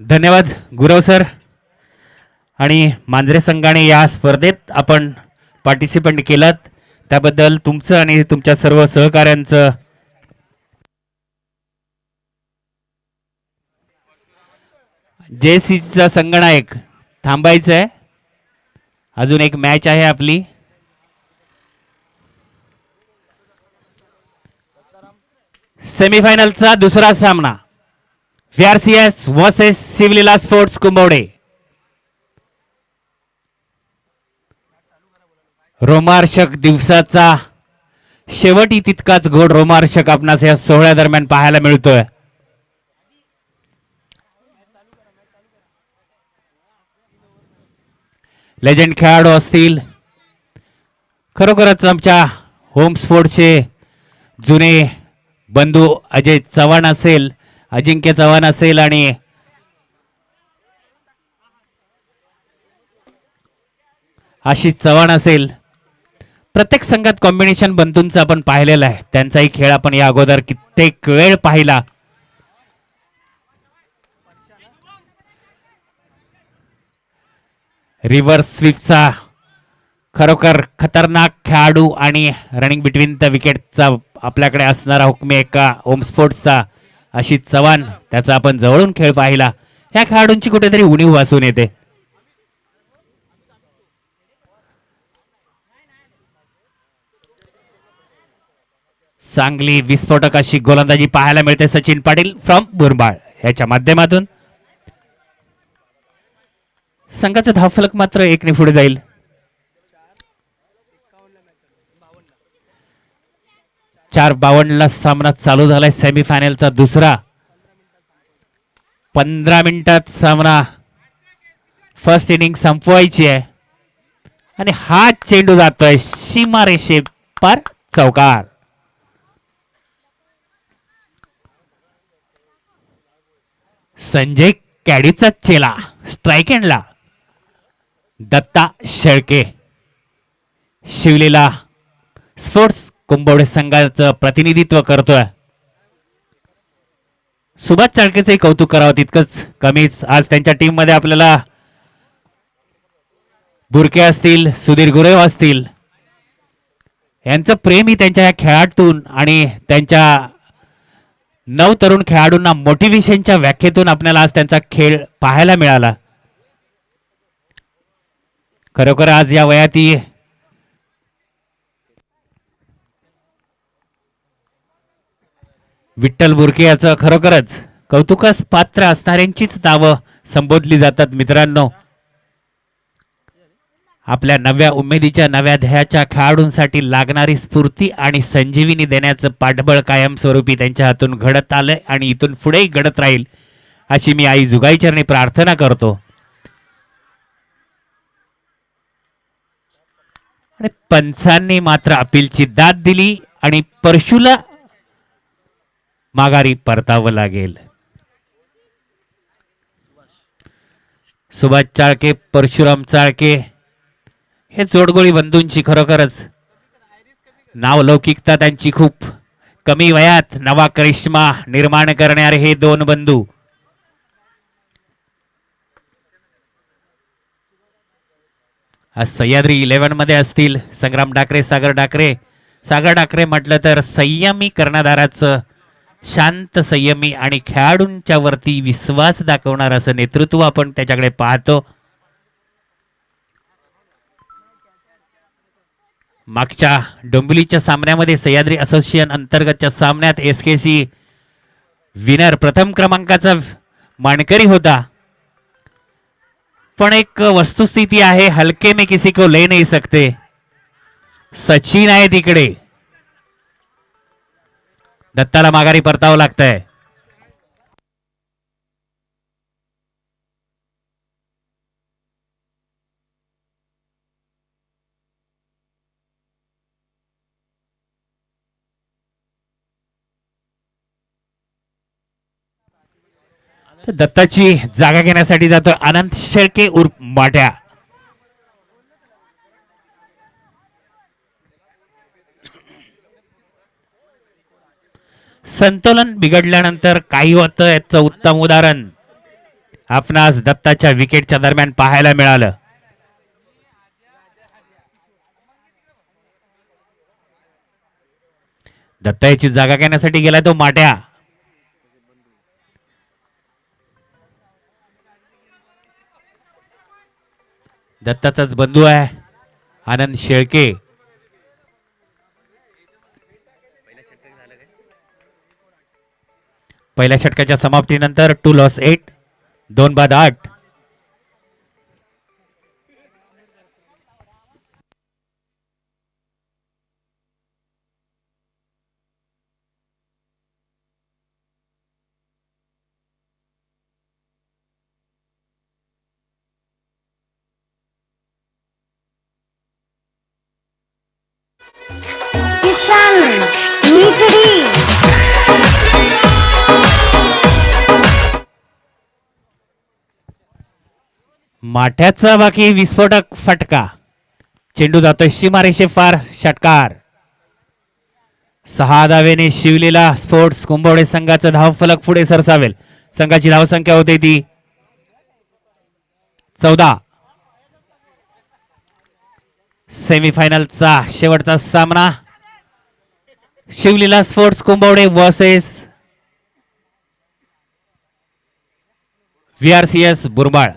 धन्यवाद गुरव सर. आणि मांजरे संघाने या स्पर्धेत आपण पार्टिसिपंट केलात. त्याबद्दल तुमचं आणि तुमच्या सर्व सहकाऱ्यांचं जे सीचा संगणायक थांबायचं आहे. अजून एक मॅच आहे आपली. सेमीफायनलचा दुसरा सामना. VRCS versus Shivlela sports Kumbhavade. रोमार्शक दिवसाचा शेवटी तितकाच गोड रोमार्शक आपणास या सोहळ्या दरम्यान पाहायला मिळतोय. लेजंड खेळाडू असतील. खरोखरच आमच्या होम स्पोर्टचे जुने बंधू अजय चव्हाण असेल. अजिंक्य चव्हाण असेल आणि आशिष चव्हाण असेल. प्रत्येक संघात कॉम्बिनेशन बंधूंचं आपण पाहिलेलं आहे. त्यांचाही खेळ आपण या अगोदर कित्येक वेळ पाहिला. रिव्हर्स स्विफ्टचा खरोखर खतरनाक खेळाडू आणि रनिंग बिटवीन द विकेटचा आपल्याकडे असणारा हुकमी एका होम स्पोर्ट्सचा अशी चव्हाण त्याचा आपण जवळून खेळ पाहिला. ह्या खेळाडूंची कुठेतरी उणीव वासून येते. चांगली विस्फोटक अशी गोलंदाजी पाहायला मिळते सचिन पाटील फ्रॉम बुरबाळ याच्या माध्यमातून. संघाचा धावफलक मात्र एकने पुढे जाईल. चार बावन्नला सामना चालू झालाय. सेमीफायनलचा दुसरा. पंधरा मिनिटात सामना. फर्स्ट इनिंग संपवायची आहे. आणि हा चेंडू जातोय सीमारेषे पार चौकार. संजय कॅडीचा चेला स्ट्राईक एंडला दत्ता शेळके. शिवलेला स्पोर्ट्स कुंभवडे संघाचं प्रतिनिधित्व करतोय. सुभाष चाळकेचंही कौतुक करावं तितकंच कमीच. आज त्यांच्या टीममध्ये आपल्याला बुरके असतील सुधीर गुरेव असतील. यांचं प्रेम ही त्यांच्या या खेळातून आणि त्यांच्या नऊ तरुण खेळाडूंना मोटिवेशनच्या व्याख्येतून आपल्याला आज त्यांचा खेळ पाहायला मिळाला. खरोखर आज या वयाती विठ्ठल बुरके याचं खरोखरच कौतुकास पात्र असणाऱ्यांचीच नावं संबोधली जातात मित्रांनो. आपल्या नव्या उमेदीच्या नव्या ध्येयाच्या खेळाडूंसाठी लागणारी स्फूर्ती आणि संजीवनी देण्याचं पाठबळ कायमस्वरूपी त्यांच्या हातून घडत आलंय आणि इथून पुढेही घडत राहील अशी मी आई जुगाईचरणी प्रार्थना करतो. आणि पंचांनी मात्र अपीलची दाद दिली आणि परशुला माघारी परतावं लागेल. सुभाष चाळके परशुराम चाळके हे जोडगोळी बंधूंची खरोखरच नावलौकिकता त्यांची खूप. कमी वयात नवा करिश्मा निर्माण करणारे हे दोन बंधू. आज सह्याद्री इलेव्हनमध्ये असतील संग्राम डाकरे सागर डाकरे सागर डाकरे म्हटलं तर संयमी कर्णधाराचं शांत संयमी आणि खेळाडूंच्या वरती विश्वास दाखवणार असं नेतृत्व आपण त्याच्याकडे पाहतो. मागच्या डोंबिवलीच्या सामन्यामध्ये सह्याद्री असोसिएशन अंतर्गतच्या सामन्यात एस के सी विनर प्रथम क्रमांकाचा मानकरी होता. पण एक वस्तुस्थिती आहे हलके में किसी को ले नाही सकते. सचिन आहे तिकडे. दत्ताला माघारी परतावं लागतंय. दत्ताची जागा घेण्यासाठी जातो अनंत शेळके उर्फ माट्या. संतुलन बिघडल्यानंतर काही होतं याचं उत्तम उदाहरण आपणास दत्ताच्या विकेटच्या दरम्यान पाहायला मिळालं. दत्ता याची जागा घेण्यासाठी गेला तो माट्या. दत्ताचाच बंधू आहे आनंद शेळके. पहिल्या षटकाच्या समाप्तीनंतर टू लॉस एट दोन बाद आठ. माठ्याचा बाकी विस्फोटक फटका. चेंडू जातोय शिमारेशे फार षटकार. सहा दावेने शिवलेला स्पोर्ट्स कुंभवडे संघाचा धावफलक पुढे सरसावेल. संघाची धावसंख्या होते ती चौदा. सेमीफायनलचा शेवटचा सामना. Shivlila sports Kumbhavade versus V R C S Burbal.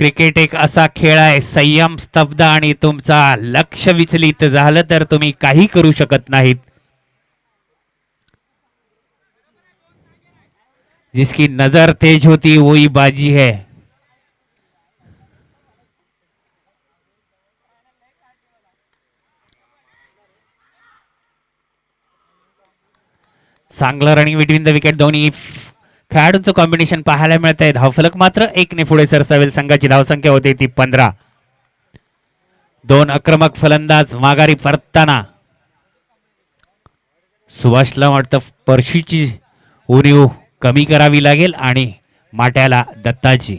Cricket एक असा खेळ आहे संयम स्तब्ध आणि तुमचा लक्ष विचलित झालं तर तुम्ही काही करू शकत नाहीत. जिसकी नजर तेज होती वही बाजी है. चांगलं रनिंग बिटवीन द विकेट दोन्ही खेळाडूंचं कॉम्बिनेशन पाहायला मिळत आहे धावफलक मात्र एकने पुढे सरसावेल संघाची धावसंख्या होते ती पंधरा. दोन आक्रमक फलंदाज माघारी परतताना सुभाषला वाटतं परशीची उणीव कमी करावी लागेल आणि माट्याला दत्ताची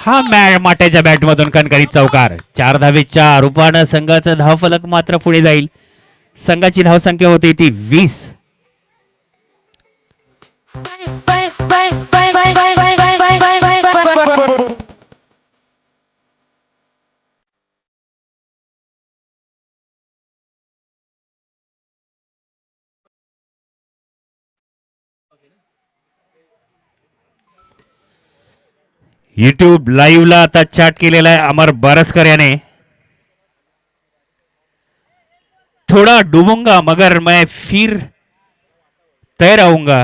हा मॅ माट्याच्या बॅटमधून कणकरीत चौकार. चार धावेच्या रूपानं संघाचं धावफलक मात्र पुढे जाईल. संघाची धावसंख्या होती ती वीस. युट्यूब लाईव्हला आता चॅट केलेला आहे अमर बारसकर याने. थोड़ा डुबूंगा मगर मैं फिर तैर आऊंगा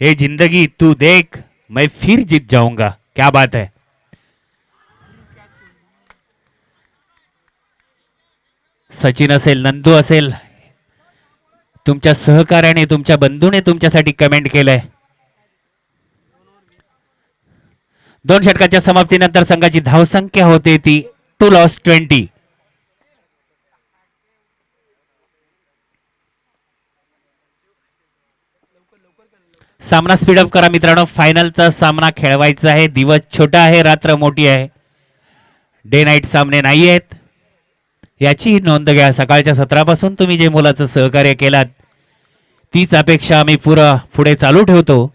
हे जिंदगी तू देख मैं फिर जीत जाऊंगा. क्या बात है? सचिन असेल नंदू असेल तुमच्या सहकार्याने तुमच्या बंधूने तुमच्यासाठी कमेंट केलंय. दोन षटकाच्या समाप्तीनंतर संघाची धावसंख्या होते ती टू लॉस ट्वेंटी सामना स्पीडअप करा मित्रांनो. फायनलचा सामना खेळवायचा आहे. दिवस छोटा आहे रात्र मोठी आहे. डे नाईट सामने नाही आहेत. याचीही नोंद घ्या. सकाळच्या सत्रापासून तुम्ही जे मुलाचं सहकार्य केलात तीच अपेक्षा आम्ही पुरं पुढे चालू ठेवतो.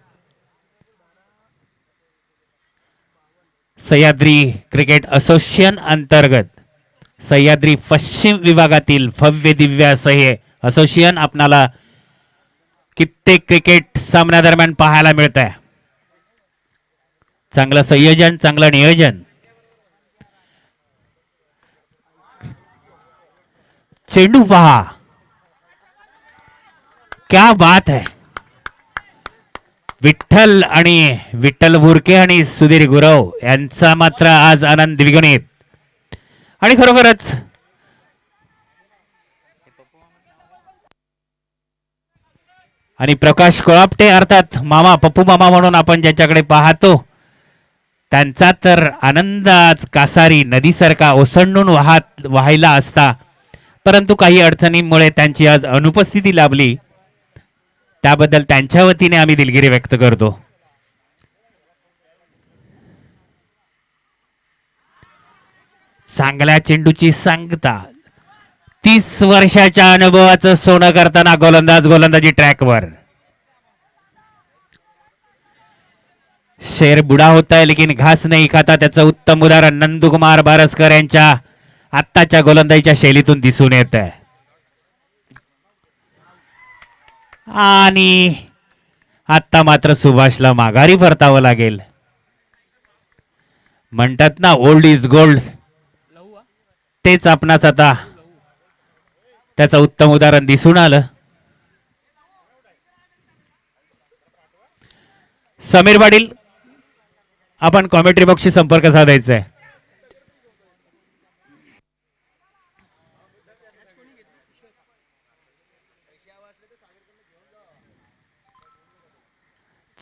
सह्याद्री क्रिकेट असोसिएशन अंतर्गत सह्याद्री पश्चिम विभागातील भव्य दिव्या सह्य असोसिएशन आपणाला कित्येक क्रिकेट सामन्यादरम्यान पाहायला मिळत आहे चांगलं संयोजन चांगलं नियोजन. चेंडू पहा. क्या बात है. विठ्ठल आणि विठ्ठल बुरके आणि सुधीर गुरव यांचा मात्र आज आनंद द्विगुणित. आणि खरोखरच आणि प्रकाश कोळापटे अर्थात मामा पप्पू मामा म्हणून आपण ज्याच्याकडे पाहतो त्यांचा तर आनंद आज कासारी नदीसारखा ओसंडून वाहत व्हायला असता. परंतु काही अडचणींमुळे त्यांची आज अनुपस्थिती लाभली. त्याबद्दल त्यांच्या वतीने आम्ही दिलगिरी व्यक्त करतो. चांगल्या चेंडूची सांगता. तीस वर्षाच्या अनुभवाचं सोनं करताना गोलंदाज गोलंदाजी ट्रॅकवर. शेर बुडा होत आहे लेकिन घास नाही खाता त्याचं उत्तम उदाहरण नंदुकुमार बारसकर यांच्या आत्ताच्या गोलंदाजीच्या शैलीतून दिसून येत आहे आणि आत्ता मात्र सुभाषला माघारी परतावं लागेल. म्हणतात ना ओल्ड इज गोल्ड तेच आपणास आता त्याचं उत्तम उदाहरण दिसून आलं. समीर पाटील आपण कॉमेंट्री बॉक्सशी संपर्क साधायचा आहे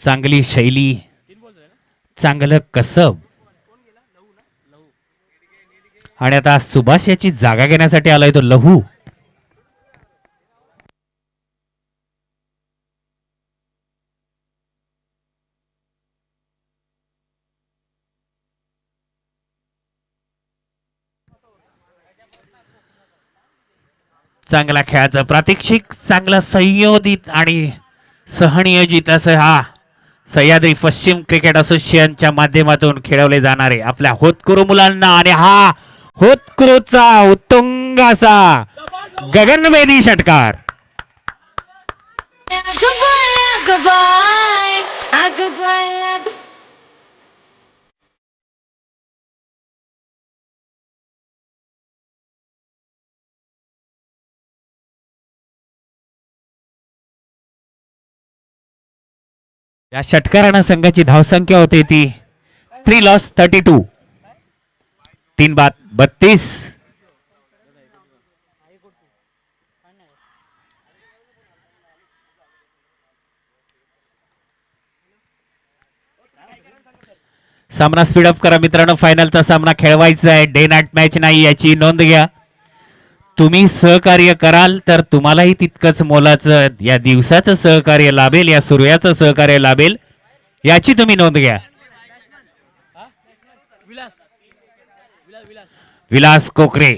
चांगली शैली चांगलं कसब. आणि आता सुभाष याची जागा घेण्यासाठी आलाय तो लहू. चांगला खेळाचं प्रात्यक्षिक चांगलं संयोजित आणि सहनियोजित असं हा सह्याद्री पश्चिम क्रिकेट असोसिएशनच्या माध्यमातून खेळवले जाणारे आपल्या होतकुरू मुलांना आणि हा होतकुरूचा उत्तुंग असा गगनवेदी षटकार Goodbye, goodbye, goodbye, goodbye. या षटकारानं संघाची धावसंख्या होते ती. थ्री लॉस थर्टी टू तीन बाद बत्तीस. सामना स्पीडअप करा मित्रांनो. फायनलचा सामना खेळवायचा आहे. डे नाईट मॅच नाही याची नोंद घ्या. तुम्ही सहकार्य कराल तर तुम्हालाही तितकंच मोलाचं या दिवसाचं सहकार्य लाभेल या सूर्याचं सहकार्य लाभेल याची तुम्ही नोंद घ्या. विलास. कोकरे.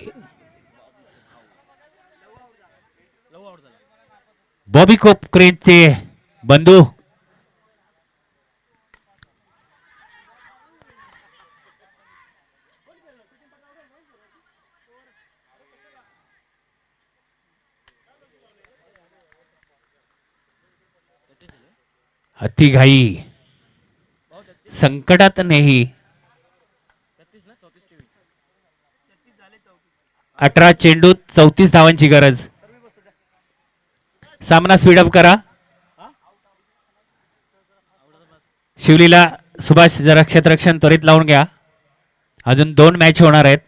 बॉबी कोकरेचे बंधू. अतिघाई संकटात नेही. अठरा चेंडूत चौतीस धावांची गरज. सामना स्पीडअप करा. शिवलीला सुभाष जरा क्षेत्ररक्षण त्वरित लावून घ्या. अजून दोन मॅच होणार आहेत.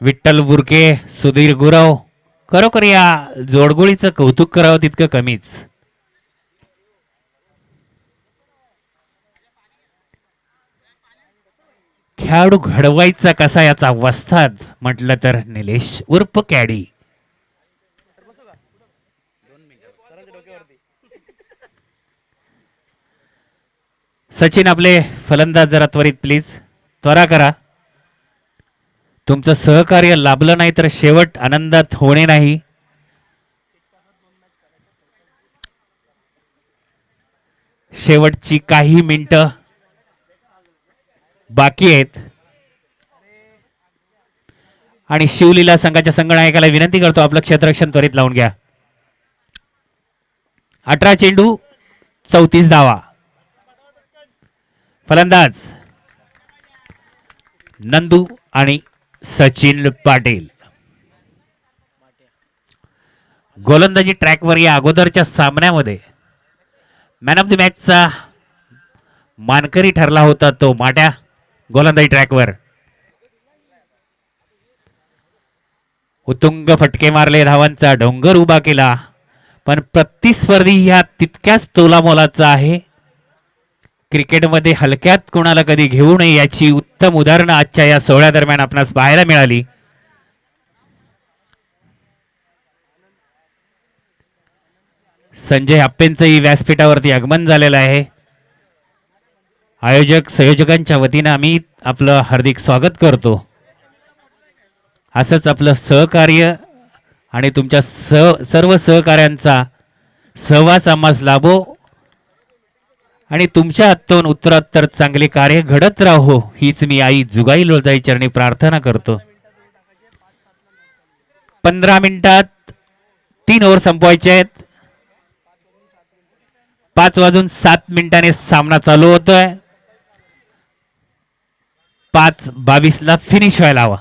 विठ्ठल बुरके सुधीर गुरव खरोखर या जोडगोळीचं कौतुक करावं तितकं कमीच. खेळाडू घडवायचा कसा याचा वस्ताद म्हटलं तर निलेश उर्फ कॅडी. सचिन आपले फलंदाज जरा त्वरित प्लीज. त्वरा करा. तुमचं सहकार्य लाभलं नाही तर शेवट आनंदात होणे नाही. शेवटची काही मिनटं बाकी आहेत. आणि शिवलीला संघाच्या संगनायकाला विनंती करतो आपलं क्षेत्ररक्षण त्वरित लावून घ्या. अठरा चेंडू चौतीस धावा. फलंदाज नंदू आणि सचिन पाटील. गोलंदाजी ट्रॅकवर या अगोदरच्या सामन्यामध्ये मॅन ऑफ द मॅचचा मानकरी ठरला होता तो माट्या गोलंदाजी ट्रॅकवर. उतुंग फटके मारले धावांचा डोंगर उभा केला पण प्रतिस्पर्धी ह्या तितक्याच तोलामोलाचा आहे. क्रिकेटमध्ये हलक्यात कोणाला कधी घेऊ नये याची उत्तम उदाहरणं आजच्या या सोहळ्या दरम्यान आपणास पाहायला मिळाली. संजय आप्पेंचंही व्यासपीठावरती आगमन झालेलं आहे. आयोजक संयोजकांच्या वतीनं आम्ही आपलं हार्दिक स्वागत करतो. असंच आपलं सहकार्य आणि तुमच्या स सर्व सहकार्यांचा सहवास आम्हास लाभो आणि तुमच्या हातून उत्तरोत्तर चांगले कार्य घडत राहो हीच मी आई जुगाई लोळदाई चरणी प्रार्थना करतो. पंधरा मिनिटात तीन ओव्हर संपवायचे आहेत. पाच वाजून सात मिनिटांनी सामना चालू होतोय. पाच बावीसला फिनिश व्हायला हवा.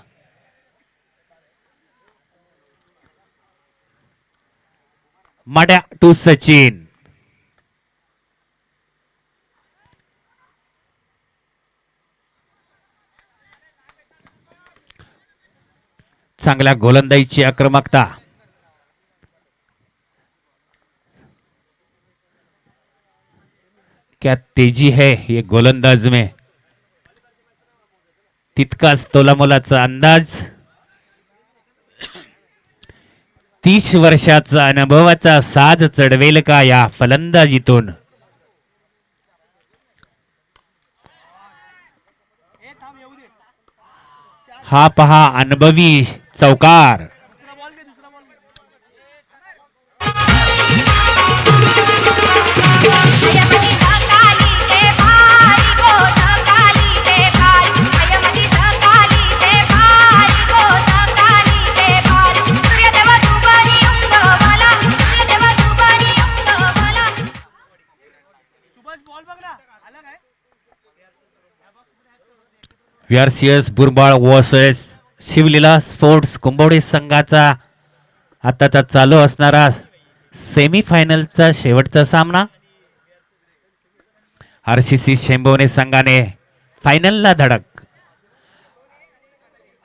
माड्या टू सचिन. चांगल्या गोलंदाजीची आक्रमकता. क्या तेजी है ये गोलंदाज में? तितकाच तोलामोलाचा अंदाज. तीस वर्षाचा अनुभवाचा साज चढवेल का या फलंदाजीतून? हा पहा अनुभवी Savkar V R C S Burbal versus Shivlila sports Kumbhavade संघाचा आताचा चालू असणारा सेमीफायनलचा शेवटचा सामना. आर सी सी शेंबवणे संघाने फायनलला धडक.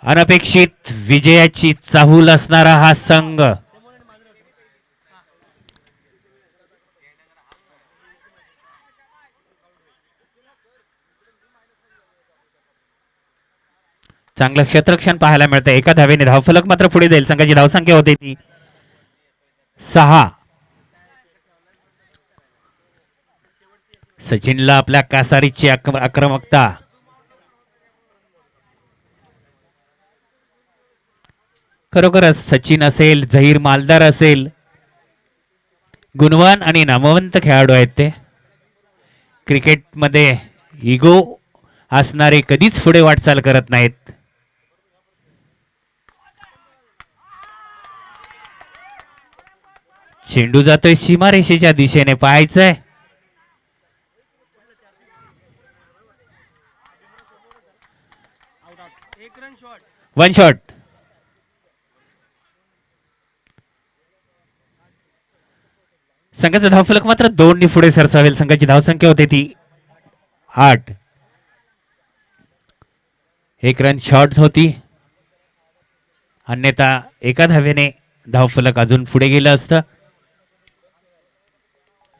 अनपेक्षित विजयाची चाहूल असणारा हा संघ. चांगलं क्षेत्रक्षण पाहायला मिळतं एका धावेने धावफलक मात्र पुढे जाईल. संघाची धावसंख्या होते ती. सहा. सचिनला आपल्या कासारीची आक्रमकता. खरोखरच सचिन असेल झहीर मालदार असेल गुणवान आणि नामवंत खेळाडू आहेत ते. क्रिकेटमध्ये इगो असणारे कधीच पुढे वाटचाल करत नाहीत. चेंडू जातोय सीमारेषेच्या दिशेने पाहायचंय. वन शॉट संघाचा धावफलक मात्र दोननी पुढे सरसावेल. संघाची धावसंख्या होते ती आठ. एक रन शॉर्ट होती. अन्यथा एका धावेने धावफलक अजून पुढे गेलं असतं.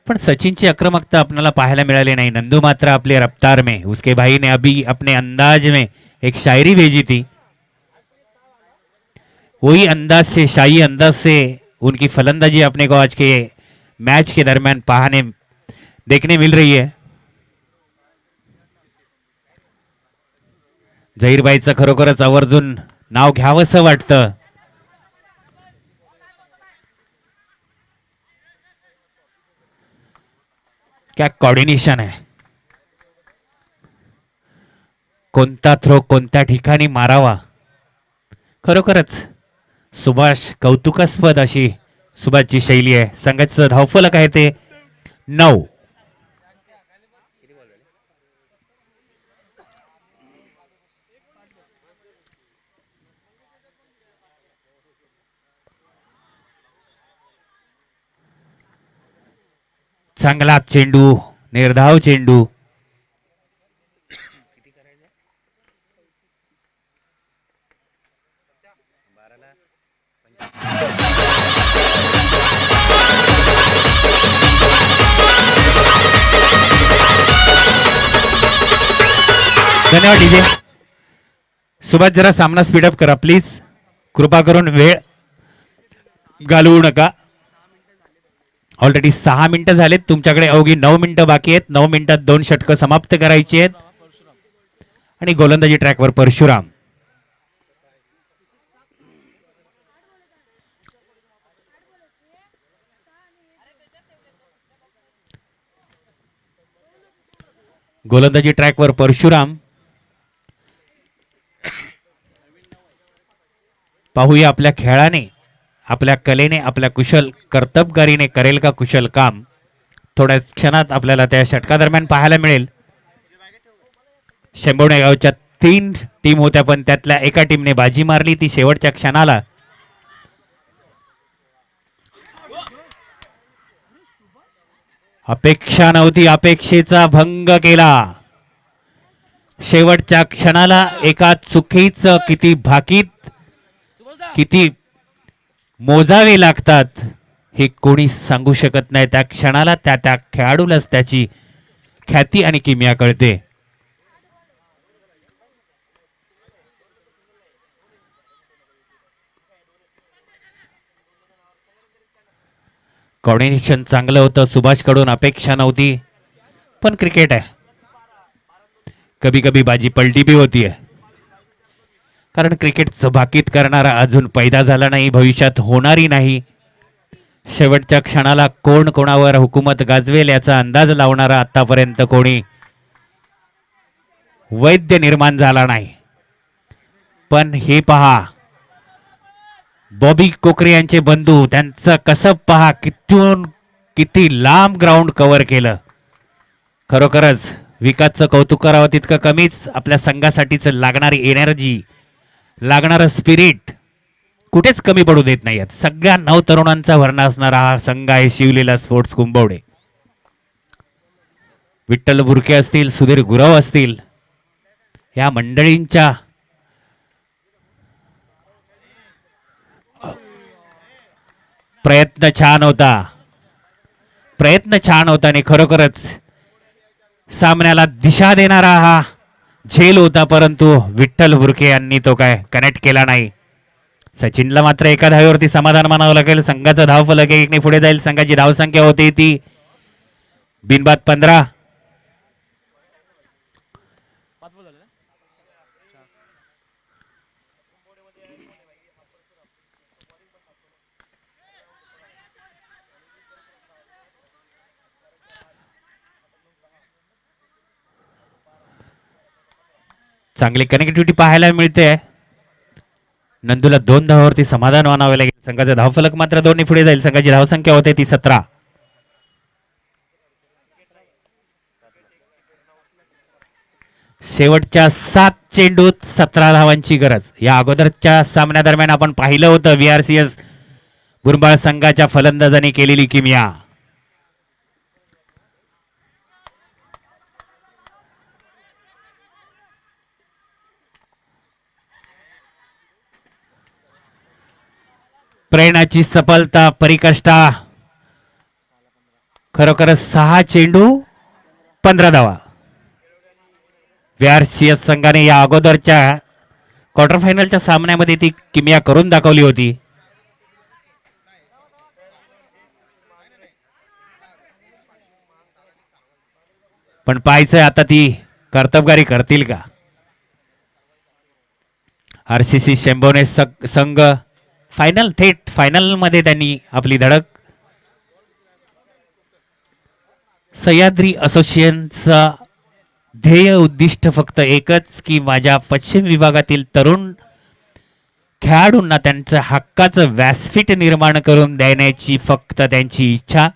पण सचिनची आक्रमकता आपल्याला पाहायला मिळाली नाही. नंदू मात्र आपले रफ्तार में उसके भाई ने अभी अपने अंदाज में एक शायरी भेजी थी. वही अंदाज से शाही अंदाज से उनकी फलंदाजी अपने को आज के मैच के दरमियान पाहने देखने मिल रही है. जहीरबाईचं खरोखरच आवर्जून नाव घ्यावंसं वाटतं. क्या कॉर्डिनेशन आहे कोणता थ्रो कोणत्या ठिकाणी मारावा? खरोखरच सुभाष कौतुकास्पद अशी सुभाषची शैली आहे. संघाचं धावफलक आहे ते नऊ. चांगला चेंडू निर्धाव चेंडू. धन्यवाद डीजे. सुभाष जरा सामना स्पीडअप करा प्लीज कृपा करून वेळ घालवू नका. ऑलरेडी सहा मिनिटं झालेत. तुमच्याकडे अवघी नऊ मिनिटं बाकी आहेत. नऊ मिनिटात दोन षटकं समाप्त करायची आहेत. आणि गोलंदाजी ट्रॅकवर परशुराम. गोलंदाजी ट्रॅकवर परशुराम. पाहूया आपल्या खेळाने. आपल्या कलेने आपल्या कुशल कर्तबगारीने करेल का कुशल काम? थोड्या क्षणात आपल्याला त्या षटकादरम्यान पाहायला मिळेल. शंभवणे गावच्या तीन टीम होत्या पण त्यातल्या एका टीमने बाजी मारली. ती शेवटच्या क्षणाला अपेक्षा नव्हती अपेक्षेचा भंग केला. शेवटच्या क्षणाला एका चुकीचं किती भाकीत किती मोजावे लागतात हे कोणी सांगू शकत नाही. त्या क्षणाला त्या त्या खेळाडूलाच त्याची ख्याती आणि किमया कळते. कॉर्डिनेशन चांगलं होतं. सुभाषकडून अपेक्षा नव्हती. पण क्रिकेट आहे. कभी कभी बाजी पलटी भी होती है. कारण क्रिकेटचं भाकीत करणारा अजून पैदा झाला नाही भविष्यात होणारी नाही. शेवटच्या क्षणाला कोण कोणावर हुकूमत गाजवेल याचा अंदाज लावणारा आतापर्यंत कोणी वैद्य निर्माण झाला नाही. पण हे पहा बॉबी कोकरे यांचे बंधू त्यांचं कसं पहा कितून किती लांब ग्राउंड कव्हर केलं. खरोखरच विकासचं कौतुक करावं तितकं कमीच आपल्या संघासाठीचं लागणारी एनर्जी लागणारं स्पिरिट कुठेच कमी पडू देत नाही आहेत सगळ्या नऊ तरुणांचा भरणा असणारा हा संघ आहे शिवलेला स्पोर्ट्स कुंभवडे. विठ्ठल बुरके असतील सुधीर गुरव असतील या मंडळींच्या प्रयत्न छान होता. प्रयत्न छान होता आणि खरोखरच सामन्याला दिशा देणारा हा झेल होता परंतु विठ्ठल बुरके यांनी तो काय कनेक्ट केला नाही. सचिनला मात्र एका धावेवरती समाधान मानावं लागेल. संघाचा धाव फलक एकने पुढे जाईल. संघाची धावसंख्या होती ती. बिनबाद पंधरा. चांगली कनेक्टिव्हिटी पाहायला मिळते. नंदूला दोन धावावरती समाधान मानावे लागेल. संघाचा धावफलक मात्र दोन्ही पुढे जाईल. संघाची धावसंख्या होते ती सतरा. शेवटच्या सात चेंडूत सतरा धावांची गरज. या अगोदरच्या सामन्यादरम्यान आपण पाहिलं होतं व्हीआरसीएस आर सी एस संघाच्या फलंदाजांनी केलेली किमया. प्रेरणाची सफलता परिकष्टा. खरोखरच सहा चेंडू पंधरा धावा. व्यारसीएस संघाने या अगोदरच्या क्वार्टर फायनलच्या सामन्यामध्ये ती किमया करून दाखवली होती. पण पाहायचंय आता ती कर्तबगारी करतील का? आर सी सी शेंबोने सग- संघ फायनल थेट फायनलमध्ये त्यांनी आपली धडक. सह्याद्री असोसिएशनचा ध्येय उद्दिष्ट फक्त एकच की माझ्या पश्चिम विभागातील तरुण खेळाडूंना त्यांचं हक्काचं व्यासपीठ निर्माण करून देण्याची फक्त त्यांची इच्छा.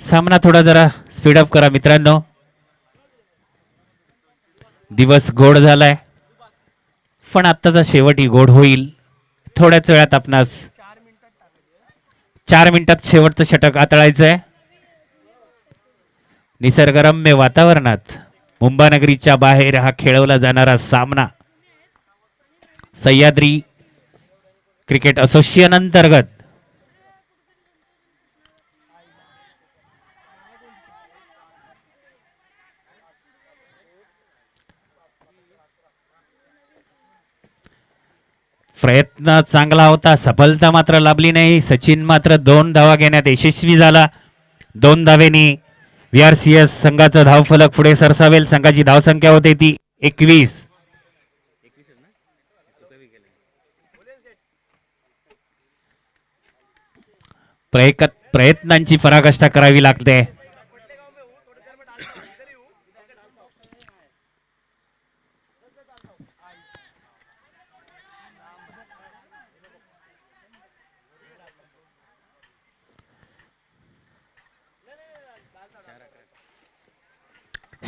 सामना थोडा जरा स्पीडअप करा मित्रांनो. दिवस गोड झालाय. पण आत्ताचा शेवटही गोड होईल. थोड्याच वेळात आपणास चार मिनिटात शेवटचं षटक आतळायचं आहे निसर्गरम्य वातावरणात मुंबानगरीच्या बाहेर हा खेळवला जाणारा सामना सह्याद्री क्रिकेट असोसिएशन अंतर्गत प्रयत्न चांगला होता सफलता मात्र लाभली नाही. सचिन मात्र दोन धावा घेण्यात यशस्वी झाला. दोन धावेनी व्ही आर सी एस संघाचा धावफलक पुढे सरसावेल. संघाची धावसंख्या होते ती एकवीस. प्रयत्नांची पराकाष्ठा करावी लागते.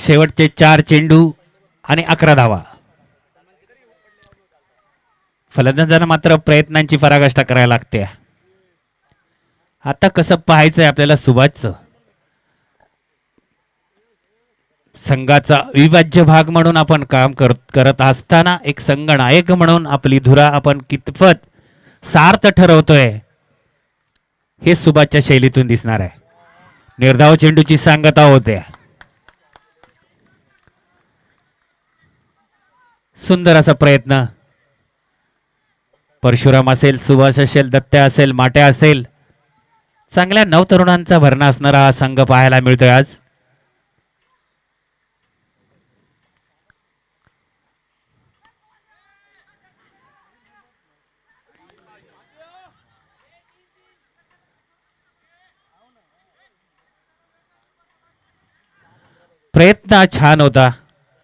शेवटचे चार चेंडू आणि अकरा धावा. फलंदाजांना मात्र प्रयत्नांची पराकाष्ठा करायला लागते. आता कसं पाहायचंय आपल्याला सुभाषचं? संघाचा अविभाज्य भाग म्हणून आपण काम कर करत असताना एक संघनायक म्हणून आपली धुरा आपण कितपत सार्थ ठरवतोय हे सुभाषच्या शैलीतून दिसणार आहे. निर्धाव चेंडूची सांगता होते. सुंदर असा प्रयत्न. परशुराम असेल सुभाष असेल दत्त्या असेल माट्या असेल चांगल्या नवतरुणांचा भरणा असणारा हा संघ पाहायला मिळतोय आज. प्रयत्न छान होता.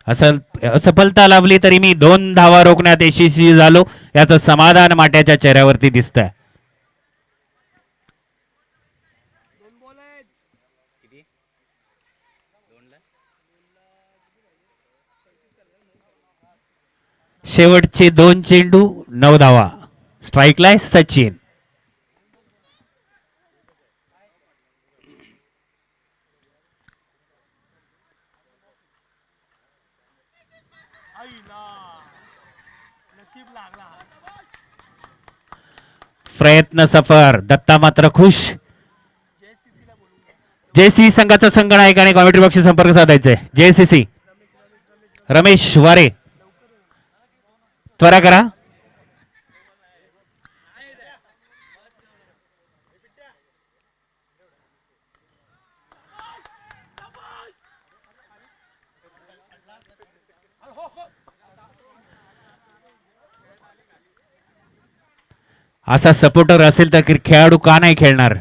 असं असफलता लाभली तरी मी दोन धावा रोखण्यात यशस्वी झालो याचं समाधान माट्याच्या चेहऱ्यावरती दिसतंय. शेवटचे दोन चेंडू नऊ धावा. स्ट्राईकला सचिन. प्रयत्न सफर. दत्ता मात्र खुश. जेसी संघाचा संगणक आणि कॉमेंट्री बॉक्सशी संपर्क साधायचे. जेसीसी रमेश वारे. त्वरा करा. असा सपोर्टर असेल तर खेळाडू का नाही खेळणार?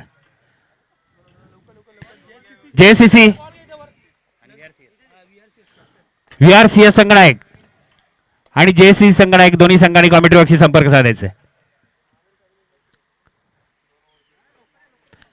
JCC V R C S संगणक. आणि जेसी संगणक दोन्ही संघांनी कॉमेंट्री बॉक्सशी संपर्क साधायचा.